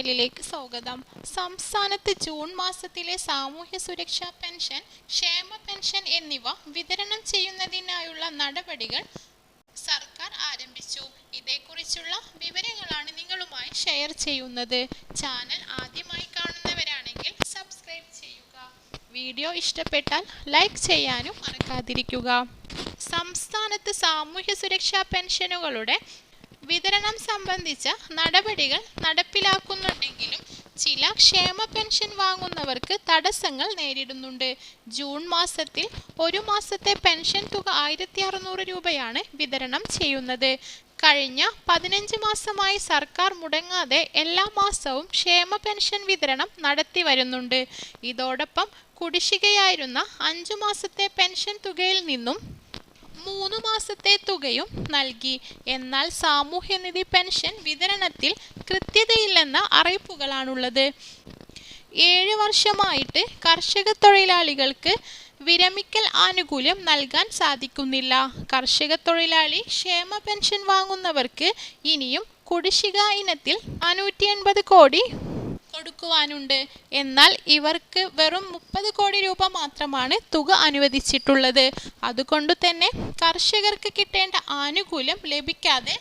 ചാനലിലേക്ക് സ്വാഗതം. സംസ്ഥാനത്ത് ജൂൺ മാസത്തിലെ സാമൂഹ്യ സുരക്ഷാ പെൻഷൻ ക്ഷേമ പെൻഷൻ എന്നിവ വിതരണം ചെയ്യുന്നതിനായുള്ള നടപടികൾ സർക്കാർ ആരംഭിച്ചു. ഇതേക്കുറിച്ചുള്ള വിവരങ്ങളാണ് നിങ്ങളുമായി ഷെയർ ചെയ്യുന്നത്. ചാനൽ ആദ്യമായി കാണുന്നവരാണെങ്കിൽ സബ്സ്ക്രൈബ് ചെയ്യുക. വീഡിയോ ഇഷ്ടപ്പെട്ടാൽ ലൈക്ക് ചെയ്യാനും മറക്കാതിരിക്കുക. സംസ്ഥാനത്ത് സാമൂഹ്യ സുരക്ഷാ പെൻഷനുകളുടെ വിതരണം സംബന്ധിച്ച നടപടികൾ നടപ്പിലാക്കുന്നുണ്ടെങ്കിലും ചില ക്ഷേമ പെൻഷൻ വാങ്ങുന്നവർക്ക് തടസ്സങ്ങൾ നേരിടുന്നുണ്ട്. ജൂൺ മാസത്തിൽ ഒരു മാസത്തെ പെൻഷൻ തുക ആയിരത്തി അറുന്നൂറ് രൂപയാണ് വിതരണം ചെയ്യുന്നത്. കഴിഞ്ഞ പതിനഞ്ച് മാസമായി സർക്കാർ മുടങ്ങാതെ എല്ലാ മാസവും ക്ഷേമ പെൻഷൻ വിതരണം നടത്തി വരുന്നുണ്ട്. ഇതോടൊപ്പം കുടിശ്ശികയായിരുന്ന അഞ്ചു മാസത്തെ പെൻഷൻ തുകയിൽ നിന്നും മൂന്ന് മാസത്തെ തുകയും നൽകി. എന്നാൽ സാമൂഹ്യനിധി പെൻഷൻ വിതരണത്തിൽ കൃത്യതയില്ലെന്ന അറിയിപ്പുകളാണുള്ളത്. ഏഴ് വർഷമായിട്ട് കർഷക തൊഴിലാളികൾക്ക് വിരമിക്കൽ ആനുകൂല്യം നൽകാൻ സാധിക്കുന്നില്ല. കർഷക തൊഴിലാളി ക്ഷേമ പെൻഷൻ വാങ്ങുന്നവർക്ക് ഇനിയും കുടിശ്ശിക ഇനത്തിൽ നാനൂറ്റി എൺപത് കോടി കൊടുക്കുവാനുണ്ട്. എന്നാൽ ഇവർക്ക് വെറും മുപ്പത് കോടി രൂപ മാത്രമാണ് തുക അനുവദിച്ചിട്ടുള്ളത്. അതുകൊണ്ട് തന്നെ കർഷകർക്ക് കിട്ടേണ്ട ആനുകൂല്യം ലഭിക്കാതെ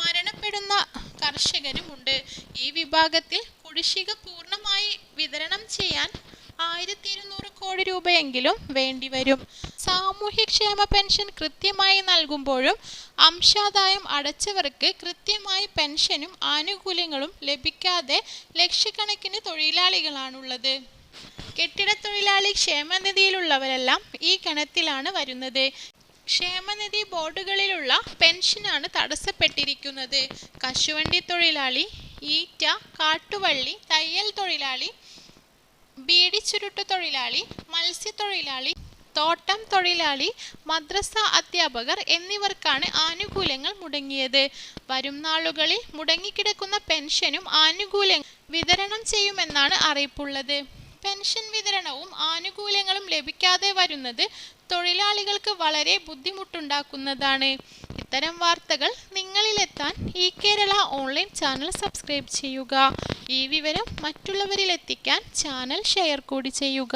മരണപ്പെടുന്ന കർഷകരുമുണ്ട്. ഈ വിഭാഗത്തിൽ കുടിശ്ശിക പൂർണമായി വിതരണം ചെയ്യാൻ ആയിരത്തി ഇരുന്നൂറ് കോടി രൂപയെങ്കിലും വേണ്ടിവരും. സാമൂഹ്യക്ഷേമ പെൻഷൻ കൃത്യമായി നൽകുമ്പോഴും അംശാദായം അടച്ചവർക്ക് കൃത്യമായി പെൻഷനും ആനുകൂല്യങ്ങളും ലഭിക്കാതെ ലക്ഷക്കണക്കിന് തൊഴിലാളികളാണുള്ളത്. കെട്ടിടത്തൊഴിലാളി ക്ഷേമനിധിയിലുള്ളവരെല്ലാം ഈ കണത്തിലാണ് വരുന്നത്. ക്ഷേമനിധി ബോർഡുകളിലുള്ള പെൻഷനാണ് തടസ്സപ്പെട്ടിരിക്കുന്നത്. കശുവണ്ടി തൊഴിലാളി ഈറ്റ കാട്ടുവള്ളി തയ്യൽ തൊഴിലാളി ബീഡി ചുരുട്ട് തൊഴിലാളി മത്സ്യത്തൊഴിലാളി തോട്ടം തൊഴിലാളി മദ്രസ അധ്യാപകർ എന്നിവർക്കാണ് ആനുകൂല്യങ്ങൾ മുടങ്ങിയത്. വരും നാളുകളിൽ മുടങ്ങിക്കിടക്കുന്ന പെൻഷനും ആനുകൂല്യം വിതരണം ചെയ്യുമെന്നാണ് അറിയിപ്പുള്ളത്. പെൻഷൻ വിതരണവും ആനുകൂല്യങ്ങളും ലഭിക്കാതെ വരുന്നത് തൊഴിലാളികൾക്ക് വളരെ ബുദ്ധിമുട്ടുണ്ടാക്കുന്നതാണ്. ഇത്തരം വാർത്തകൾ നിങ്ങളിലെത്താൻ ഈ കേരള ഓൺലൈൻ ചാനൽ സബ്സ്ക്രൈബ് ചെയ്യുക. ഈ വിവരം മറ്റുള്ളവരിലെത്തിക്കാൻ ചാനൽ ഷെയർ കൂടി ചെയ്യുക.